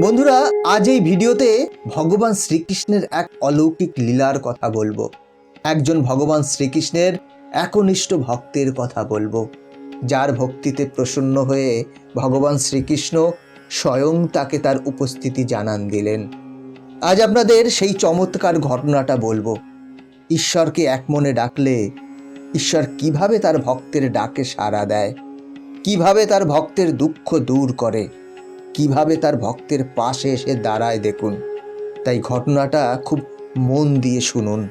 বন্ধুরা, আজ এই ভিডিওতে ভগবান শ্রীকৃষ্ণের এক অলৌকিক লীলার কথা বলব। একজন ভগবান শ্রীকৃষ্ণের একনিষ্ঠ ভক্তের কথা বলব। যার ভক্তিতে প্রসন্ন হয়ে ভগবান শ্রীকৃষ্ণ স্বয়ং তাকে তার উপস্থিতি জানান দিলেন। আজ আপনাদের সেই চমৎকার ঘটনাটা বলব। ঈশ্বরকে এক মনে ডাকলে ঈশ্বর কীভাবে তার ভক্তের ডাকে সাড়া দেয়? কীভাবে তার ভক্তের দুঃখ দূর করে? কীভাবে তার ভক্তের পাশে এসে দাঁড়ায় দেখুন। তাই ঘটনাটা খুব মন দিয়ে শুনুন।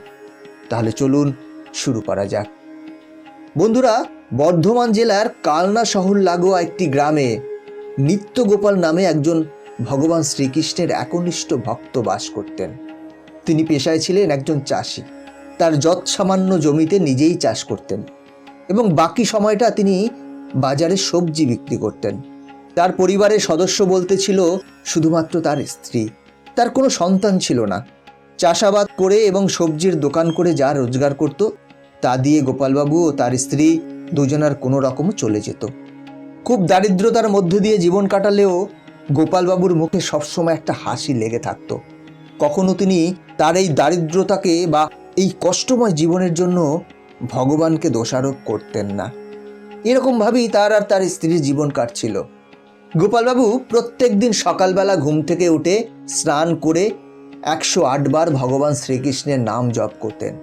তাহলে চলুন শুরু করা যাক। বন্ধুরা, বর্ধমান জেলার কালনা শহর লাগোয়া একটি গ্রামে নিত্যগোপাল নামে একজন ভগবান শ্রীকৃষ্ণের একনিষ্ঠ ভক্ত বাস করতেন। তিনি পেশায় ছিলেন একজন চাষি। তার যৎ সামান্য জমিতে নিজেই চাষ করতেন এবং বাকি সময়টা তিনি বাজারে সবজি বিক্রি করতেন। তার পরিবারের সদস্য বলতে ছিল শুধুমাত্র তার স্ত্রী। তার কোনো সন্তান ছিল না। চাষাবাদ করে এবং সবজির দোকান করে যা রোজগার করত, তা দিয়ে গোপালবাবু ও তার স্ত্রী দুজনার কোনো রকম চলে যেত। খুব দারিদ্রতার মধ্য দিয়ে জীবন কাটালেও গোপালবাবুর মুখে সবসময় একটা হাসি লেগে থাকতো। কখনো তিনি তার এই দারিদ্রতাকে বা এই কষ্টময় জীবনের জন্য ভগবানকে দোষারোপ করতেন না। এরকমভাবেই তার আর তার স্ত্রীর জীবন কাটছিল। গোপালবাবু প্রত্যেক দিন সকালবেলা ঘুম থেকে উঠে স্নান করে একশো আটবার ভগবান শ্রীকৃষ্ণের নাম জপ করতেন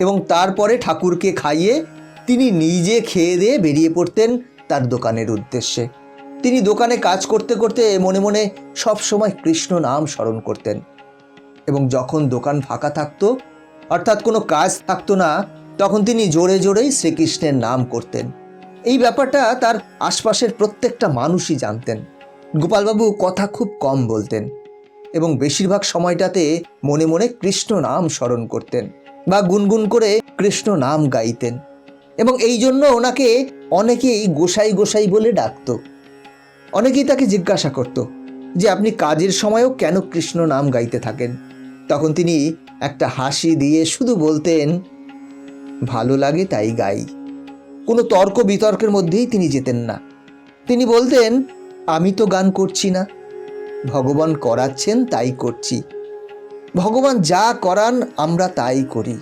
এবং তারপরে ঠাকুরকে খাইয়ে তিনি নিজে খেয়ে দিয়ে বেরিয়ে পড়তেন তার দোকানের উদ্দেশ্যে। তিনি দোকানে কাজ করতে করতে মনে মনে সব সময় কৃষ্ণ নাম স্মরণ করতেন এবং যখন দোকান ফাঁকা থাকতো, অর্থাৎ কোনো কাজ থাকতো না, তখন তিনি জোরে জোরেই শ্রীকৃষ্ণের নাম করতেন। এই ব্যাপারটা তার আশপাশের প্রত্যেকটা মানুষই জানতেন। গোপালবাবু কথা খুব কম বলতেন এবং বেশিরভাগ সময়টাতে মনে মনে কৃষ্ণ নাম স্মরণ করতেন বা গুনগুন করে কৃষ্ণ নাম গাইতেন এবং এই জন্য ওনাকে অনেকেই গোসাই গোসাই বলে ডাকতো। অনেকেই তাকে জিজ্ঞাসা করত যে, আপনি কাজের সময়ও কেন কৃষ্ণ নাম গাইতে থাকেন? তখন তিনি একটা হাসি দিয়ে শুধু বলতেন, ভালো লাগে তাই গাই। কোনো তর্ক বিতর্কের মধ্যেই তিনি যেতেন না। তিনি বলতেন, আমি তো গান করছি না। ভগবান করাচ্ছেন, তাই করছি। ভগবান যা করান, আমরা তাই করি।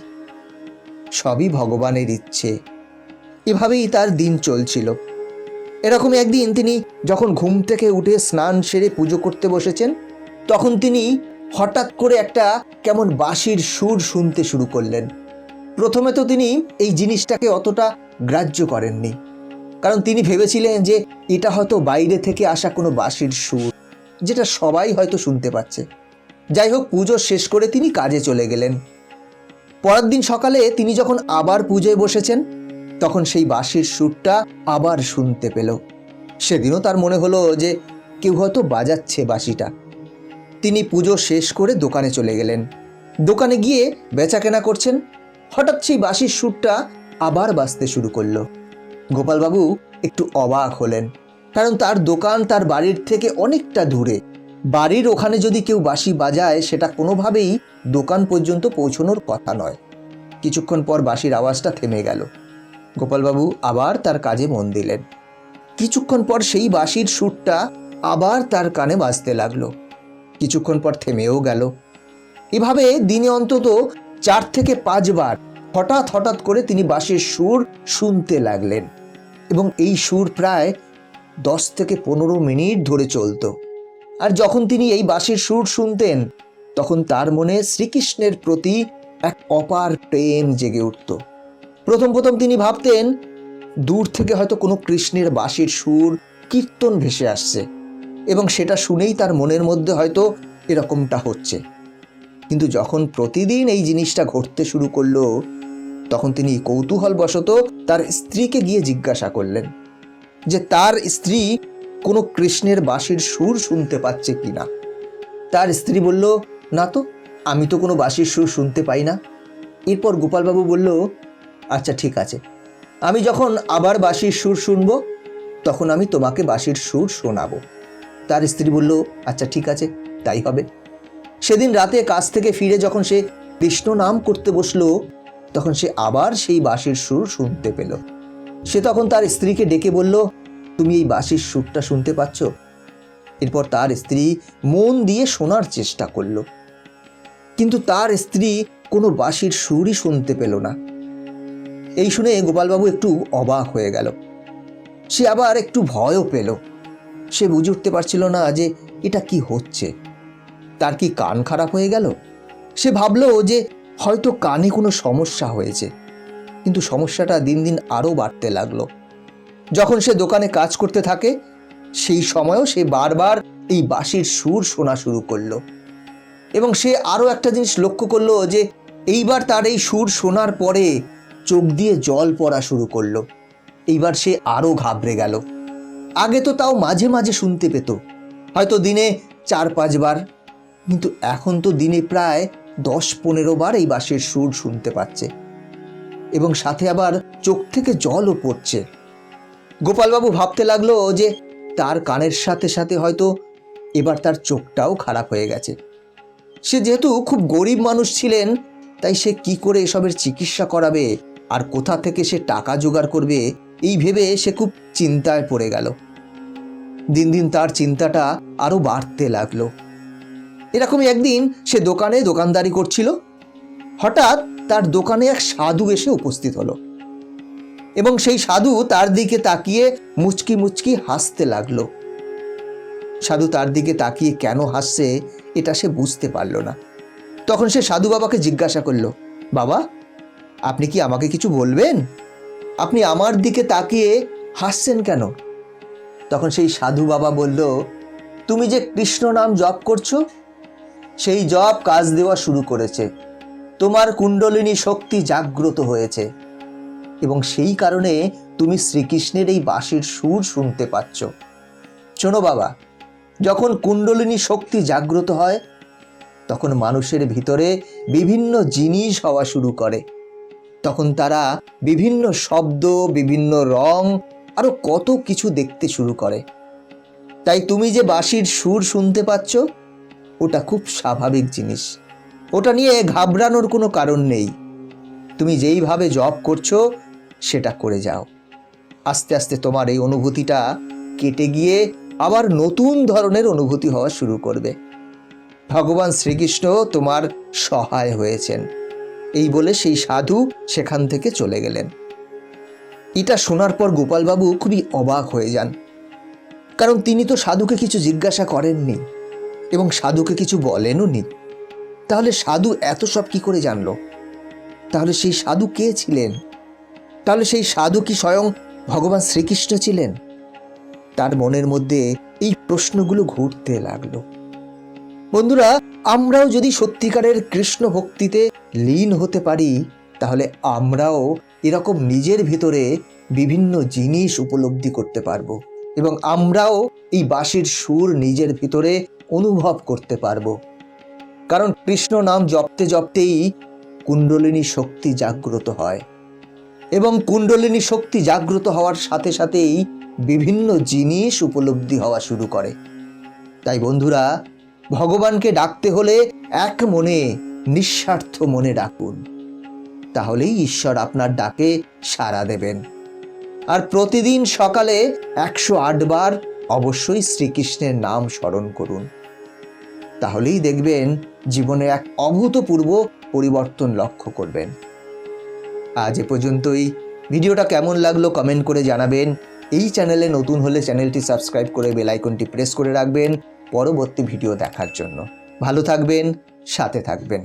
সবই ভগবানের ইচ্ছে। এভাবেই তার দিন চলছিল। এরকম একদিন তিনি যখন ঘুম থেকে উঠে স্নান সেরে পুজো করতে বসেছেন, তখন তিনি হঠাৎ করে একটা কেমন বাঁশির সুর শুনতে শুরু করলেন। প্রথমে তো তিনি এই জিনিসটাকে অতটা গ্রাহ্য করেননি। কারণ তিনি ভেবেছিলেন যে এটা হয়তো বাইরে থেকে আসা কোনো বাঁশির সুর, যেটা সবাই হয়তো শুনতে পাচ্ছে। যাই হোক, পুজো শেষ করে তিনি কাজে চলে গেলেন। পরের দিন সকালে তিনি যখন আবার পুজোয় বসেছেন, তখন সেই বাঁশির সুরটা আবার শুনতে পেল। সেদিনও তার মনে হলো যে কেউ হয়তো বাজাচ্ছে বাঁশিটা। তিনি পুজো শেষ করে দোকানে চলে গেলেন। দোকানে গিয়ে বেচাকেনা করছেন। হঠাৎ সেই বাঁশির সুরটা আবার বাজতে শুরু করল। গোপালবাবু একটু অবাক হলেন, কারণ তার দোকান তার বাড়ির থেকে অনেকটা দূরে। বাড়ির ওখানে যদি কেউ বাঁশি বাজায়, সেটা কোনোভাবেই দোকান পর্যন্ত পৌঁছনোর কথা নয়। কিছুক্ষণ পর বাঁশির আওয়াজটা থেমে গেল। গোপালবাবু আবার তার কাজে মন দিলেন। কিছুক্ষণ পর সেই বাঁশির সুরটা আবার তার কানে বাজতে লাগল। কিছুক্ষণ পর থেমেও গেল। এভাবে দিনে অন্তত চার থেকে পাঁচবার হঠাৎ হঠাৎ করে তিনি বাঁশির সুর শুনতে লাগলেন এবং এই সুর প্রায় দশ থেকে পনেরো মিনিট ধরে চলতো। আর যখন তিনি এই বাঁশির সুর শুনতেন, তখন তার মনে শ্রীকৃষ্ণের প্রতি এক অপার প্রেম জেগে উঠত। প্রথম প্রথম তিনি ভাবতেন, দূর থেকে হয়তো কোনো কৃষ্ণের বাঁশির সুর কীর্তন ভেসে আসছে এবং সেটা শুনেই তার মনের মধ্যে হয়তো এরকমটা হচ্ছে। কিন্তু যখন প্রতিদিন এই জিনিসটা ঘটতে শুরু করল তখন তিনি কৌতূহলবশত তার স্ত্রীকে গিয়ে জিজ্ঞাসা করলেন যে তার স্ত্রী কোনো কৃষ্ণের বাঁশির সুর শুনতে পাচ্ছে কিনা তার স্ত্রী বলল, না তো, আমি তো কোনো বাঁশির সুর শুনতে পাই না। এরপর গোপালবাবু বলল আচ্ছা ঠিক আছে, আমি যখন আবার বাঁশির সুর শুনব, তখন আমি তোমাকে বাঁশির সুর শোনাবো। তার স্ত্রী বলল আচ্ছা ঠিক আছে, তাই হবে। সেদিন রাতে কাজ থেকে ফিরে যখন সে কৃষ্ণ নাম করতে বসল তখন সে আবার সেই বাঁশির সুর শুনতে পেল। সে তখন তার স্ত্রীকে ডেকে বলল, তুমি এই বাঁশির সুরটা শুনতে পাচ্ছ? এরপর তার স্ত্রী মন দিয়ে শোনার চেষ্টা করল। কিন্তু তার স্ত্রী কোনো বাঁশির সুরই শুনতে পেল না। এই শুনে গোপালবাবু একটু অবাক হয়ে গেল। সে আবার একটু ভয়ও পেল। সে বুঝে উঠতে পারছিল না যে এটা কি হচ্ছে। তার কি কান খারাপ হয়ে গেল? সে ভাবলো যে হয়তো কানে কোনো সমস্যা হয়েছে, কিন্তু সমস্যাটা দিন দিন আরও বাড়তে লাগল। যখন সে দোকানে কাজ করতে থাকে, সেই সময়ও সে বারবার এই বাঁশির সুর শোনা শুরু করল। এবং সে আরও একটা জিনিস লক্ষ্য করল যে, এইবার তার এই সুর শোনার পরে চোখ দিয়ে জল পড়া শুরু করল। এইবার সে আরও ঘাবড়ে গেল। আগে তো তাও মাঝে মাঝে শুনতে পেত। হয়তো দিনে চার পাঁচবার, কিন্তু এখন তো দিনে প্রায় দশ পনেরো বার এই বাঁশির সুর শুনতে পাচ্ছে। এবং সাথে আবার চোখ থেকে জলও পড়ছে। গোপালবাবু ভাবতে লাগল যে তার কানের সাথে সাথে হয়তো এবার তার চোখটাও খারাপ হয়ে গেছে। সে যেহেতু খুব গরিব মানুষ ছিলেন, তাই সে কি করে এসবের চিকিৎসা করাবে আর কোথা থেকে সে টাকা জোগাড় করবে, এই ভেবে সে খুব চিন্তায় পড়ে গেল। দিন দিন তার চিন্তাটা আরও বাড়তে লাগল। এরকমই একদিন সে দোকানে দোকানদারি করছিল। হঠাৎ তার দোকানে এক সাধু এসে উপস্থিত হলো এবং সেই সাধু তার দিকে তাকিয়ে মুচকি মুচকি হাসতে লাগল। সাধু তার দিকে তাকিয়ে কেন হাসছে এটা সে বুঝতে পারল না। তখন সে সাধু বাবাকে জিজ্ঞাসা করল, বাবা, আপনি কি আমাকে কিছু বলবেন? আপনি আমার দিকে তাকিয়ে হাসছেন কেন? তখন সেই সাধু বাবা বলল, তুমি যে কৃষ্ণ নাম জপ করছ সেই জপ কাজ দেওয়া শুরু করেছে। তোমার কুণ্ডলিনী শক্তি জাগ্রত হয়েছে। এবং সেই কারণে তুমি শ্রীকৃষ্ণের এই বাঁশির সুর শুনতে পাচ্ছ। শোনো বাবা, যখন কুণ্ডলিনী শক্তি জাগ্রত হয়, তখন মানুষের ভিতরে বিভিন্ন জিনিস হওয়া শুরু করে। তখন তারা বিভিন্ন শব্দ, বিভিন্ন রং, আরও কত কিছু দেখতে শুরু করে। তাই তুমি যে বাঁশির সুর শুনতে পাচ্ছ ওটা খুব স্বাভাবিক জিনিস। ওটা নিয়ে ঘাবড়ানোর কোনো কারণ নেই। তুমি যেইভাবে জব করছ, সেটা করে যাও। আস্তে আস্তে তোমার এই অনুভূতিটা কেটে গিয়ে আবার নতুন ধরনের অনুভূতি হওয়া শুরু করবে। ভগবান শ্রীকৃষ্ণ তোমার সহায় হয়েছেন। এই বলে সেই সাধু সেখান থেকে চলে গেলেন। এটা শোনার পর গোপালবাবু খুবই অবাক হয়ে যান। কারণ তিনি তো সাধুকে কিছু জিজ্ঞাসা করেননি। এবং সাধুকে কিছু বলেনও নি। তাহলে সাধু এত সব কি করে জানল? তাহলে সেই সাধু কে ছিলেন? তাহলে সেই সাধু কি স্বয়ং ভগবান শ্রীকৃষ্ণ ছিলেন? তার মনের মধ্যে এই প্রশ্নগুলো ঘুরতে লাগল। বন্ধুরা, আমরাও যদি সত্যিকারের কৃষ্ণ ভক্তিতে লীন হতে পারি, তাহলে আমরাও এরকম নিজের ভিতরে বিভিন্ন জিনিস উপলব্ধি করতে পারব এবং আমরাও এই বাঁশির সুর নিজের ভিতরে অনুভব করতে পারব। কারণ কৃষ্ণ নাম জপতে জপতেই কুণ্ডলিনী শক্তি জাগ্রত হয় এবং কুণ্ডলিনী শক্তি জাগ্রত হওয়ার সাথে সাথেই বিভিন্ন জিনিস উপলব্ধি হওয়া শুরু করে। তাই বন্ধুরা, ভগবানকে ডাকতে হলে এক মনে নিঃস্বার্থ মনে ডাকুন। তাহলেই ঈশ্বর আপনার ডাকে সাড়া দেবেন। আর প্রতিদিন সকালে একশো বার অবশ্যই শ্রীকৃষ্ণের নাম স্মরণ করুন। তাহলেই দেখবেন জীবনের এক অভূতপূর্ব পরিবর্তন লক্ষ্য করবেন। আজ এ পর্যন্তই। ভিডিওটা কেমন লাগল কমেন্ট করে জানাবেন। এই চ্যানেলে নতুন হলে চ্যানেলটি সাবস্ক্রাইব করে বেল আইকনটি প্রেস করে রাখবেন। পরবর্তী ভিডিও দেখার জন্য। ভালো থাকবেন, সাথে থাকবেন।